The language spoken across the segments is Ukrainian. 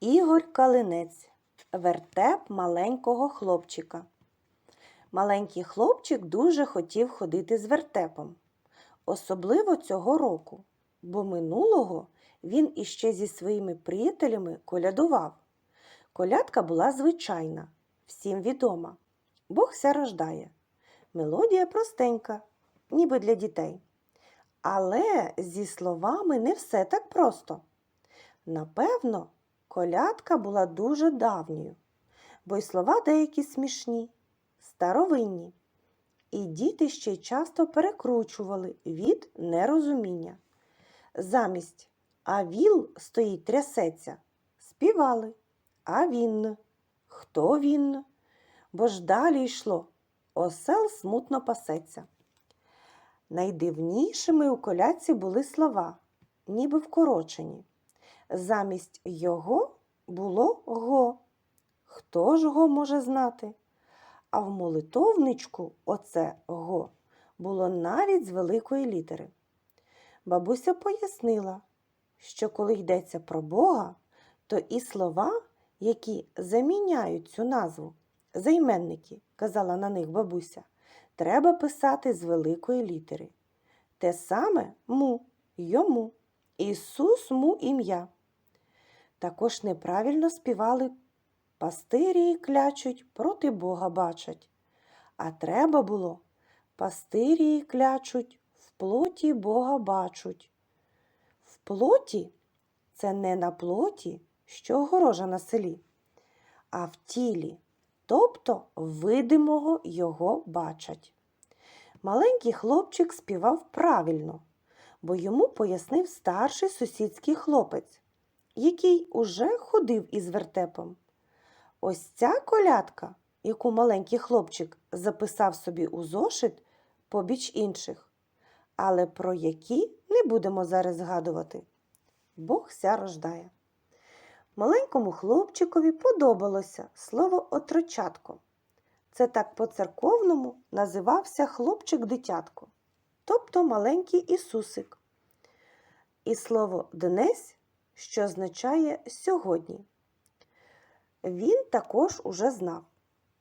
Ігор Калинець. Вертеп маленького хлопчика. Маленький хлопчик дуже хотів ходити з вертепом. Особливо цього року, бо минулого він іще зі своїми приятелями колядував. Колядка була звичайна, всім відома. Бог ся рождає. Мелодія простенька, ніби для дітей. Але зі словами не все так просто. Напевно, колядка була дуже давньою, бо й слова деякі смішні, старовинні. І діти ще й часто перекручували від нерозуміння. Замість а віл стоїть трясеться, співали. А він? Хто він? Бо ж далі йшло. Осел смутно пасеться. Найдивнішими у колядці були слова, ніби вкорочені. Замість його було го. Хто ж го може знати? А в молитовничку оце го було навіть з великої літери. Бабуся пояснила, що коли йдеться про Бога, то і слова, які заміняють цю назву, займенники, казала на них бабуся, треба писати з великої літери. Те саме му, йому, Ісус му ім'я. Також неправильно співали пастирії клячуть, проти Бога бачать. А треба було пастирії клячуть, в плоті Бога бачуть. В плоті це не на плоті, що огорожа на селі, а в тілі, тобто видимого його бачать. Маленький хлопчик співав правильно, бо йому пояснив старший сусідський хлопець, який уже ходив із вертепом. Ось ця колядка, яку маленький хлопчик записав собі у зошит побіч інших, але про які не будемо зараз згадувати. Бог ся рождає. Маленькому хлопчикові подобалося слово отрочатко. Це так по-церковному називався хлопчик-дитятко, тобто маленький Ісусик. І слово днесь, що означає сьогодні. Він також уже знав.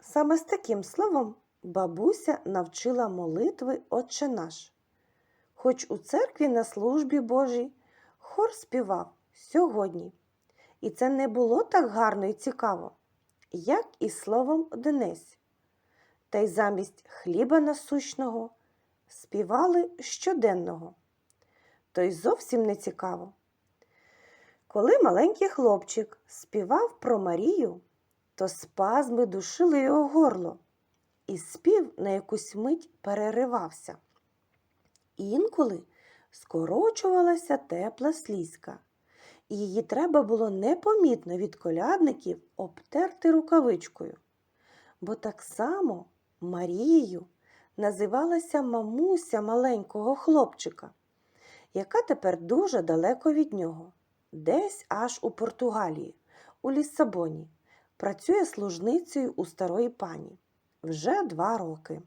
Саме з таким словом бабуся навчила молитви Отче наш. Хоч у церкві на службі Божій хор співав сьогодні. І це не було так гарно і цікаво, як і словом днесь. Та й замість хліба насущного співали щоденного. То й зовсім не цікаво. Коли маленький хлопчик співав про Марію, то спазми душили його горло, і спів на якусь мить переривався. Інколи скорочувалася тепла слізка, і її треба було непомітно від колядників обтерти рукавичкою, бо так само Марією називалася мамуся маленького хлопчика, яка тепер дуже далеко від нього, десь аж у Португалії, у Ліссабоні, працює служницею у старої пані вже два роки.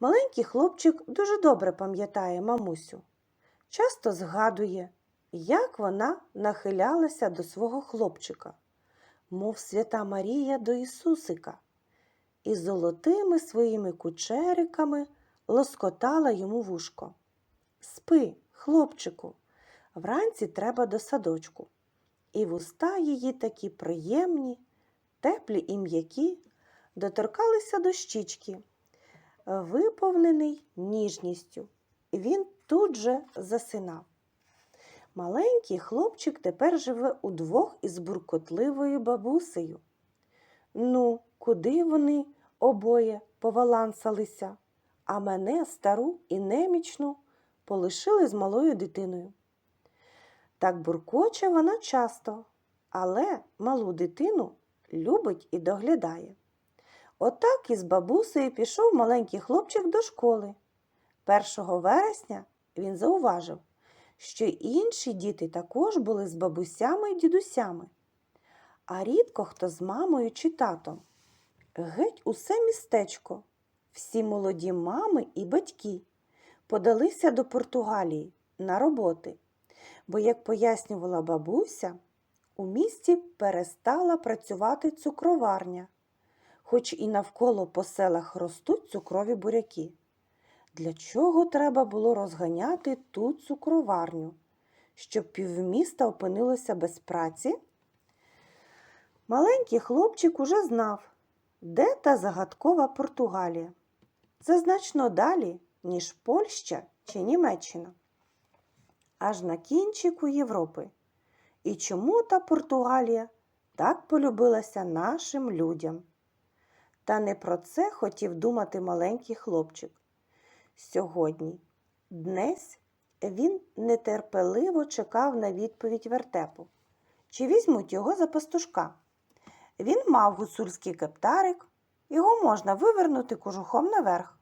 Маленький хлопчик дуже добре пам'ятає мамусю, часто згадує, як вона нахилялася до свого хлопчика, мов свята Марія до Ісусика, і золотими своїми кучериками лоскотала йому вушко. Спи, хлопчику, вранці треба до садочку. І вуста її такі приємні, теплі і м'які, доторкалися до щічки, виповнений ніжністю. Він тут же засинав. Маленький хлопчик тепер живе удвох із буркотливою бабусею. Ну, куди вони обоє повалансалися, а мене, стару і немічну, полишили з малою дитиною. Так буркоче вона часто, але малу дитину любить і доглядає. Отак із бабусею пішов маленький хлопчик до школи. 1 вересня він зауважив, що інші діти також були з бабусями і дідусями, а рідко хто з мамою чи татом. Геть усе містечко, всі молоді мами і батьки подалися до Португалії на роботи, бо, як пояснювала бабуся, у місті перестала працювати цукроварня, хоч і навколо по селах ростуть цукрові буряки. Для чого треба було розганяти ту цукроварню, щоб півміста опинилося без праці? Маленький хлопчик уже знав, де та загадкова Португалія. Це значно далі, ніж Польща чи Німеччина, аж на кінчику Європи. І чому та Португалія так полюбилася нашим людям? Та не про це хотів думати маленький хлопчик. Сьогодні, днесь, він нетерпеливо чекав на відповідь вертепу. Чи візьмуть його за пастушка? Він мав гуцульський кептарик, його можна вивернути кожухом наверх,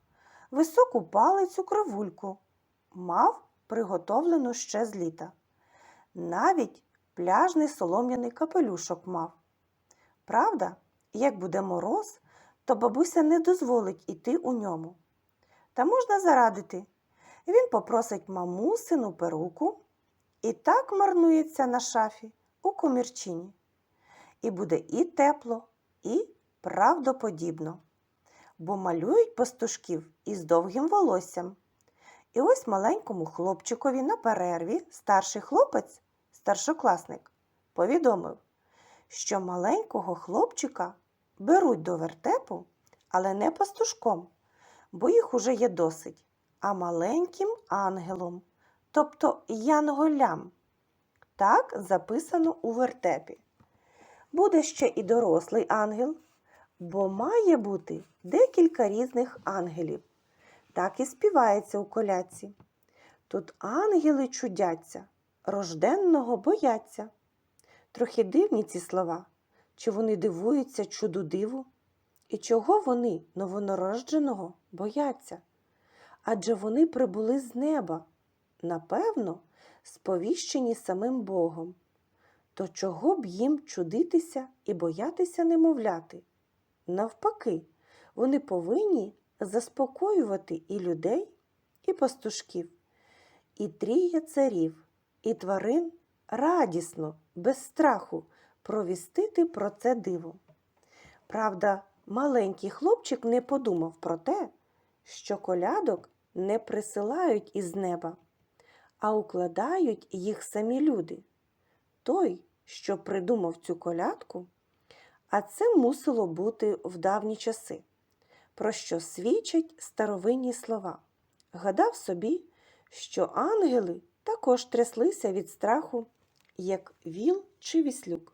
високу палицю кривульку, мав приготовлену ще з літа. Навіть пляжний солом'яний капелюшок мав. Правда, як буде мороз, то бабуся не дозволить іти у ньому. Та можна зарадити. Він попросить мамусину перуку і так марнується на шафі у комірчині. І буде і тепло, і правдоподібно, бо малюють пастушків із довгим волоссям. І ось маленькому хлопчикові на перерві старший хлопець, старшокласник, повідомив, що маленького хлопчика беруть до вертепу, але не пастушком, бо їх уже є досить, а маленьким ангелом, тобто янголям. Так записано у вертепі. Буде ще і дорослий ангел, бо має бути декілька різних ангелів. Так і співається у колядці. Тут ангели чудяться, рожденного бояться. Трохи дивні ці слова, чи вони дивуються чуду диву, і чого вони новонародженого бояться? Адже вони прибули з неба, напевно, сповіщені самим Богом. То чого б їм чудитися і боятися немовляти? Навпаки, вони повинні заспокоювати і людей, і пастушків, і трія царів, і тварин радісно, без страху провістити про це диво. Правда, маленький хлопчик не подумав про те, що колядок не присилають із неба, а укладають їх самі люди. Той, що придумав цю колядку, а це мусило бути в давні часи, про що свідчать старовинні слова. Гадав собі, що ангели також тряслися від страху, як віл чи віслюк.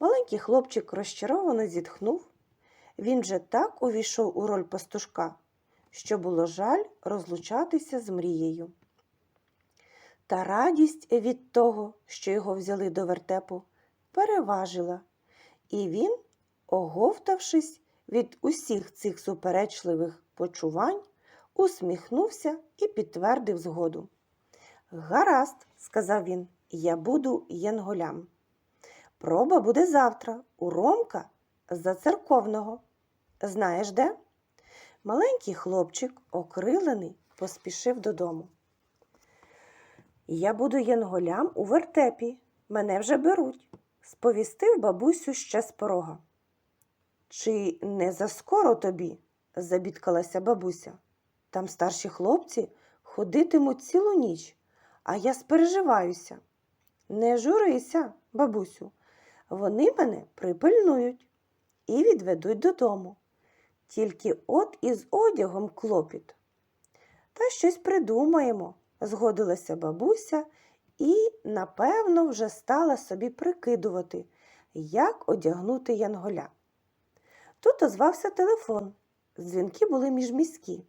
Маленький хлопчик розчаровано зітхнув. Він же так увійшов у роль пастушка, що було жаль розлучатися з мрією. Та радість від того, що його взяли до вертепу, переважила, і він, оговтавшись від усіх цих суперечливих почувань, усміхнувся і підтвердив згоду. Гаразд, сказав він, я буду янголям. Проба буде завтра у Ромка за церковного. Знаєш де? Маленький хлопчик, окрилений, поспішив додому. Я буду янголям у вертепі, мене вже беруть, сповістив бабусю ще з порога. Чи не заскоро тобі? забідкалася бабуся. Там старші хлопці ходитимуть цілу ніч, а я спереживаюся. Не журися, бабусю, вони мене припильнують і відведуть додому. Тільки от із одягом клопіт. Та щось придумаємо, згодилася бабуся і, напевно, вже стала собі прикидувати, як одягнути янголя. Тут озвався телефон. Дзвінки були міжміські,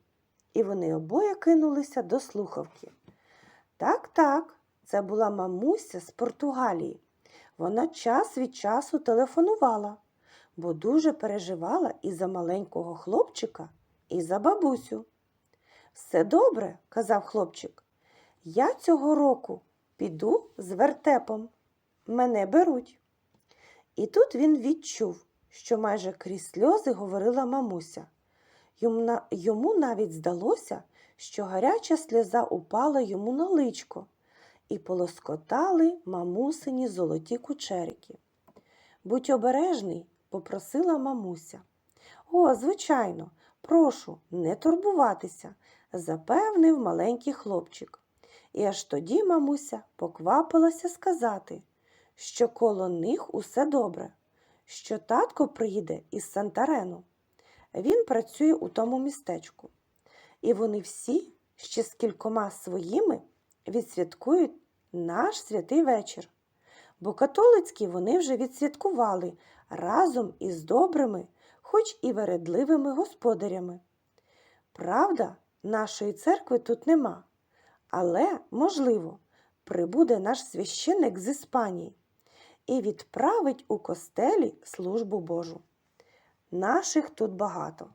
і вони обоє кинулися до слухавки. Так, так, це була мамуся з Португалії. Вона час від часу телефонувала, бо дуже переживала і за маленького хлопчика, і за бабусю. Все добре, казав хлопчик. Я цього року піду з вертепом. Мене беруть. І тут він відчув, що майже крізь сльози говорила мамуся. Йому, на- йому навіть здалося, що гаряча сльоза упала йому на личко, і полоскотали мамусині золоті кучерики. Будь обережний, попросила мамуся. О, звичайно, прошу, не турбуватися, запевнив маленький хлопчик. І аж тоді мамуся поквапилася сказати, що коло них усе добре, що татко приїде із Сантарену. Він працює у тому містечку. І вони всі ще з кількома своїми відсвяткують наш святий вечір. Бо католицькі вони вже відсвяткували разом із добрими, хоч і вередливими господарями. Правда, нашої церкви тут нема, але, можливо, прибуде наш священик з Іспанії і відправить у костелі службу Божу. Наших тут багато.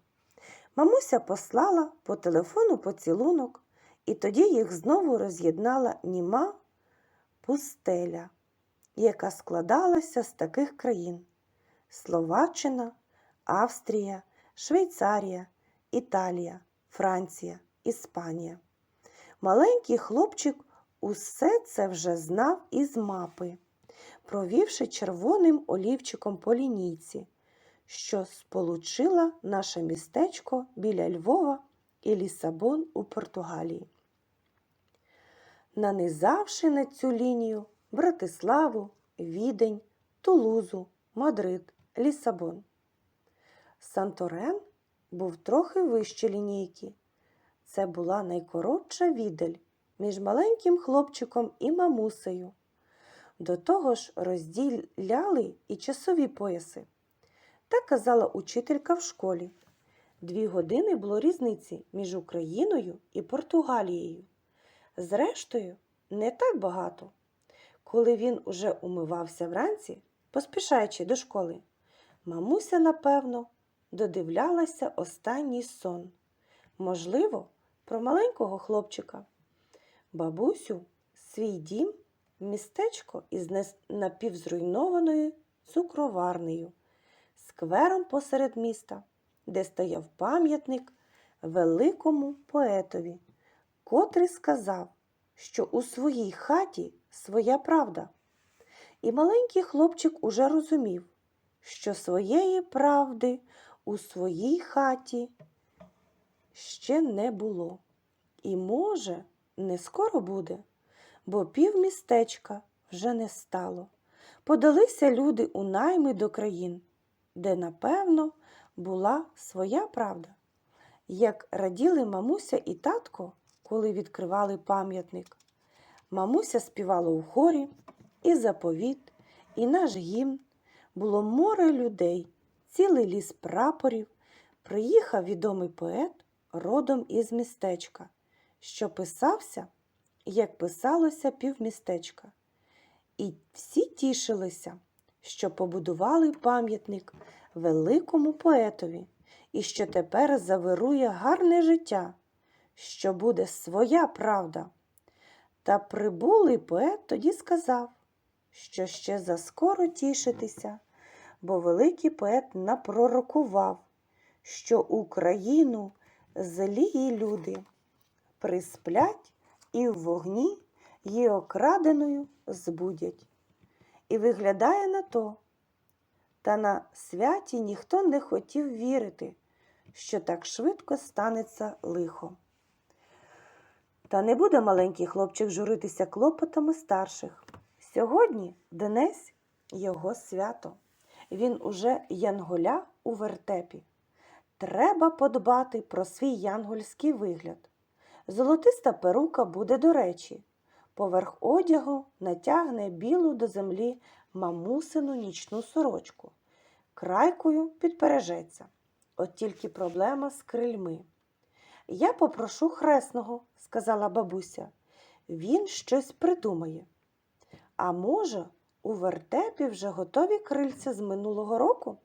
Мамуся послала по телефону поцілунок, і тоді їх знову роз'єднала німа пустеля, яка складалася з таких країн: Словаччина, Австрія, Швейцарія, Італія, Франція, Іспанія. Маленький хлопчик усе це вже знав із мапи, провівши червоним олівчиком по лінійці що сполучила наше містечко біля Львова і Лісабон у Португалії. Нанизавши на цю лінію Братиславу, Відень, Тулузу, Мадрид, Лісабон. Санторен був трохи вище лінійки. Це була найкоротша відель між маленьким хлопчиком і мамусею. До того ж розділяли і часові пояси. Так казала учителька в школі. Дві години було різниці між Україною і Португалією. Зрештою, не так багато. Коли він уже умивався вранці, поспішаючи до школи, мамуся, напевно, додивлялася останній сон. Можливо, про маленького хлопчика. Бабусю, свій дім, містечко із напівзруйнованою цукроварнею сквером посеред міста, де стояв пам'ятник великому поетові, котрий сказав, що у своїй хаті своя правда. І маленький хлопчик уже розумів, що своєї правди у своїй хаті ще не було. І, може, не скоро буде, бо півмістечка вже не стало. Подалися люди у найми до країн, де, напевно, була своя правда. Як раділи мамуся і татко, коли відкривали пам'ятник. Мамуся співала у хорі, і заповіт, і наш гімн. Було море людей, цілий ліс прапорів. Приїхав відомий поет родом із містечка, що писався, як писалося півмістечка. І всі тішилися що побудували пам'ятник великому поетові і що тепер завирує гарне життя, що буде своя правда. Та прибулий поет тоді сказав, що ще заскоро тішитися, бо великий поет напророкував, що Україну злії люди присплять і в вогні її окраденою збудять. І виглядає на то. Та на святі ніхто не хотів вірити, що так швидко станеться лихо. Та не буде маленький хлопчик журитися клопотами старших. Сьогодні Денесь його свято. Він уже янголя у вертепі. Треба подбати про свій янгольський вигляд. Золотиста перука буде до речі, Поверх одягу натягне білу до землі мамусину нічну сорочку. Крайкою підпережеться. От тільки проблема з крильми. Я попрошу хресного, сказала бабуся. Він щось придумає. А може, у вертепі вже готові крильця з минулого року?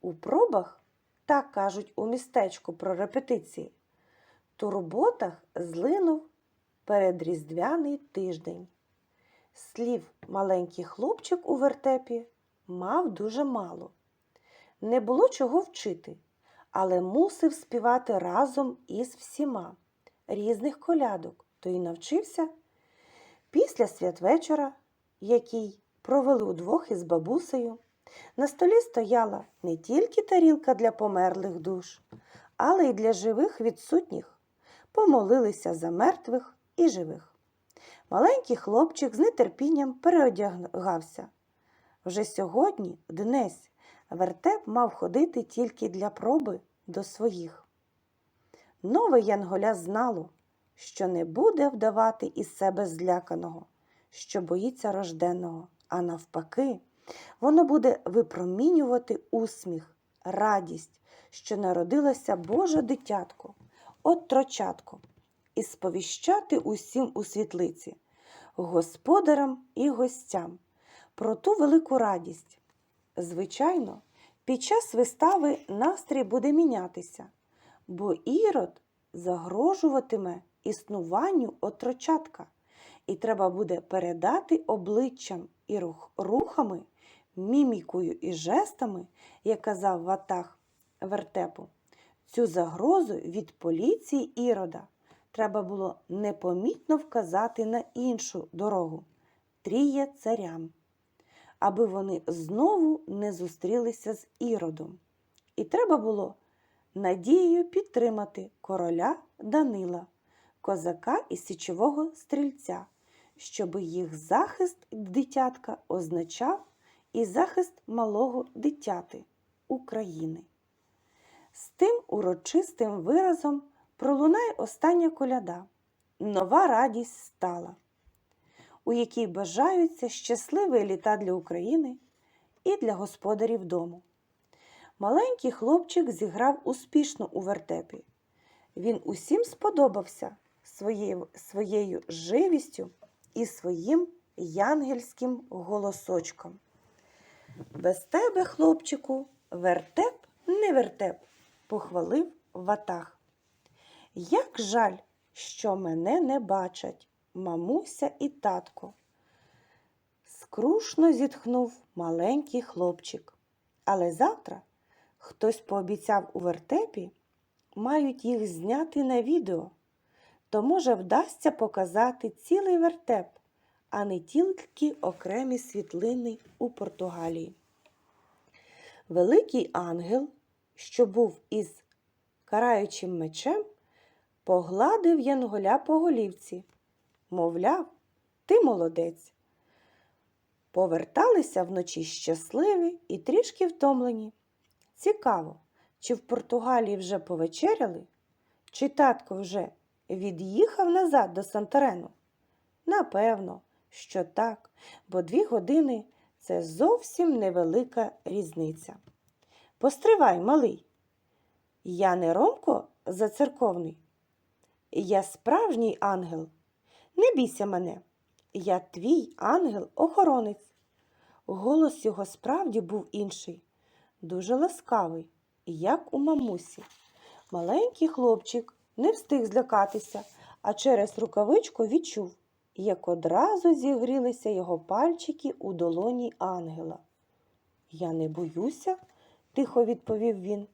У пробах, так кажуть у містечку про репетиції, турботах злинув передріздвяний тиждень. Слів маленький хлопчик у вертепі мав дуже мало. Не було чого вчити, але мусив співати разом із всіма різних колядок, то й навчився. Після святвечора, який провели удвох із бабусею, на столі стояла не тільки тарілка для померлих душ, але й для живих відсутніх. Помолилися за мертвих і живих. Маленький хлопчик з нетерпінням переодягався. Вже сьогодні, днесь, вертеп мав ходити тільки для проби до своїх. Нове Янголя знало, що не буде вдавати із себе зляканого, що боїться рожденого, а навпаки, воно буде випромінювати усміх, радість, що народилося Боже дитятко, от трочатко, і сповіщати усім у світлиці, господарам і гостям про ту велику радість. Звичайно, під час вистави настрій буде мінятися, бо ірод загрожуватиме існуванню отрочатка, і треба буде передати обличчям і рух, рухами, мімікою і жестами, як казав Ватах вертепу, цю загрозу від поліції ірода треба було непомітно вказати на іншу дорогу тріє царям, аби вони знову не зустрілися з іродом. І треба було надією підтримати короля Данила, козака і січового стрільця, щоб їх захист дитятка означав і захист малого дитяти України. З тим урочистим виразом пролунає остання коляда. Нова радість стала, у якій бажаються щасливі літа для України і для господарів дому. Маленький хлопчик зіграв успішно у вертепі. Він усім сподобався своєю, своєю живістю і своїм янгельським голосочком. Без тебе, хлопчику, вертеп не вертеп, похвалив Ватах. Як жаль, що мене не бачать мамуся і татко. Скрушно зітхнув маленький хлопчик. Але завтра хтось пообіцяв у вертепі, мають їх зняти на відео, то, може, вдасться показати цілий вертеп, а не тільки окремі світлини у Португалії. Великий ангел, що був із караючим мечем, погладив Янголя по голівці, мовляв, ти молодець. Поверталися вночі щасливі і трішки втомлені. Цікаво, чи в Португалії вже повечеряли, чи татко вже від'їхав назад до Санторену? Напевно, що так, бо дві години це зовсім невелика різниця. Постривай, малий. Я не Ромко зацерковний. Я справжній ангел. Не бійся мене. Я твій ангел-охоронець. Голос його справді був інший, дуже ласкавий, як у мамусі. Маленький хлопчик не встиг злякатися, а через рукавичку відчув, як одразу зігрілися його пальчики у долоні ангела. Я не боюся, тихо відповів він.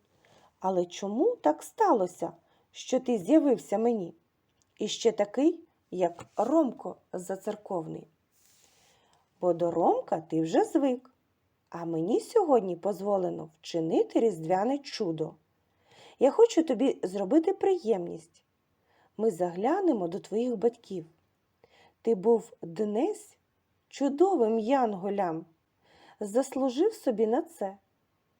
Але чому так сталося, що ти з'явився мені? І ще такий, як Ромко зацерковний. Бо до Ромка ти вже звик, а мені сьогодні дозволено вчинити різдвяне чудо. Я хочу тобі зробити приємність. Ми заглянемо до твоїх батьків. Ти був днесь чудовим янголям, заслужив собі на це.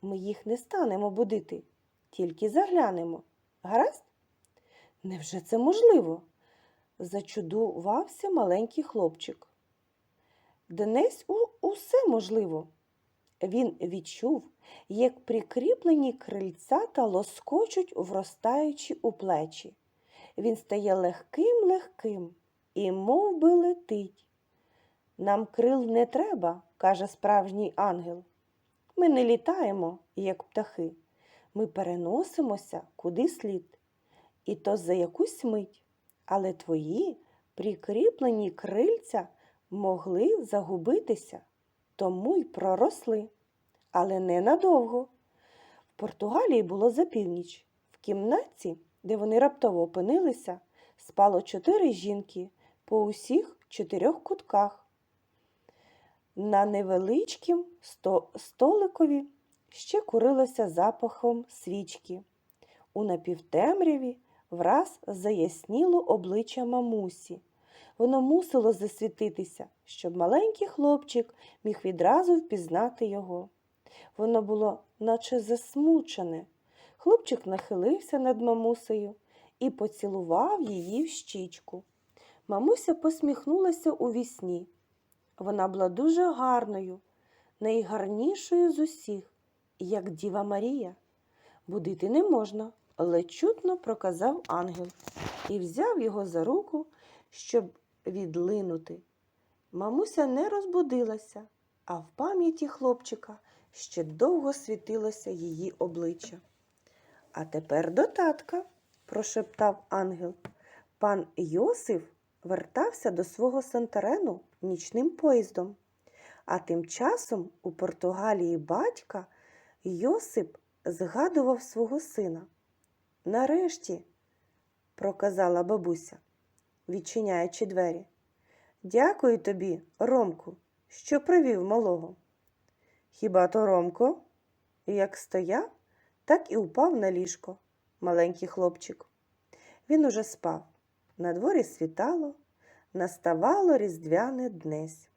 Ми їх не станемо будити, тільки заглянемо. Гаразд? Невже це можливо? зачудувався маленький хлопчик. Днесь у усе можливо. Він відчув, як прикріплені крильця та лоскочуть, вростаючи у плечі. Він стає легким легким і мов би, летить. Нам крил не треба, каже справжній ангел. Ми не літаємо, як птахи. Ми переносимося куди слід. І то за якусь мить. Але твої прикріплені крильця могли загубитися, тому й проросли. Але ненадовго. В Португалії було за північ. В кімнатці, де вони раптово опинилися, спало чотири жінки по усіх чотирьох кутках. На невеличкім столикові ще курилося запахом свічки. У напівтемряві враз заясніло обличчя мамусі. Воно мусило засвітитися, щоб маленький хлопчик міг відразу впізнати його. Воно було наче засмучене. Хлопчик нахилився над мамусею і поцілував її в щічку. Мамуся посміхнулася у вісні. Вона була дуже гарною, найгарнішою з усіх, як Діва Марія. Будити не можна, але чутно проказав ангел і взяв його за руку, щоб відлинути. Мамуся не розбудилася, а в пам'яті хлопчика ще довго світилося її обличчя. А тепер до татка, прошептав ангел. Пан Йосиф вертався до свого Сантарену нічним поїздом. А тим часом у Португалії батька Йосип згадував свого сина. Нарешті, проказала бабуся, відчиняючи двері. Дякую тобі, Ромку, що привів малого. Хіба то Ромко? Як стояв, так і упав на ліжко, маленький хлопчик. Він уже спав. На дворі світало, наставало різдвяне днесь.